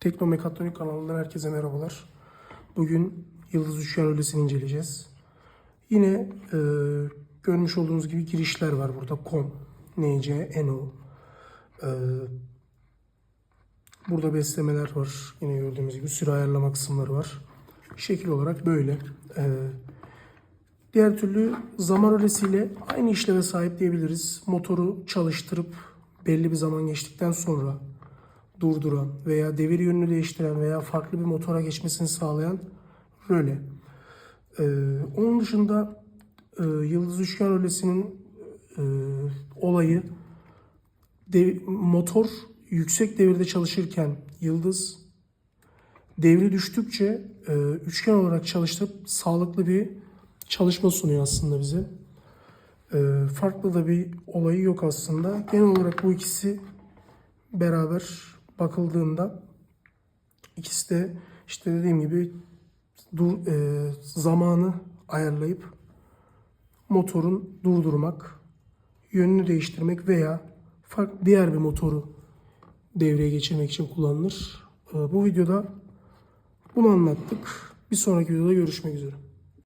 Teknomekatronik kanalından herkese merhabalar. Bugün Yıldız Üçgen Rölesi'ni inceleyeceğiz. Yine e, görmüş olduğunuz gibi girişler var burada. COM, NC, NO. E, burada beslemeler var. Yine gördüğümüz gibi süre ayarlama kısımları var. Şekil olarak böyle. E, diğer türlü zaman rölesiyle aynı işleve sahip diyebiliriz. Motoru çalıştırıp belli bir zaman geçtikten sonra durduran veya devir yönünü değiştiren veya farklı bir motora geçmesini sağlayan röle. Ee, onun dışında e, Yıldız Üçgen Rölesi'nin e, olayı dev- motor yüksek devirde çalışırken Yıldız devri düştükçe e, üçgen olarak çalıştırıp sağlıklı bir çalışma sunuyor aslında bize. E, farklı da bir olayı yok aslında. Genel olarak bu ikisi beraber bakıldığında ikisi de işte dediğim gibi dur, e, zamanı ayarlayıp motorun durdurmak, yönünü değiştirmek veya farklı diğer bir motoru devreye geçirmek için kullanılır. E, bu videoda bunu anlattık. Bir sonraki videoda görüşmek üzere.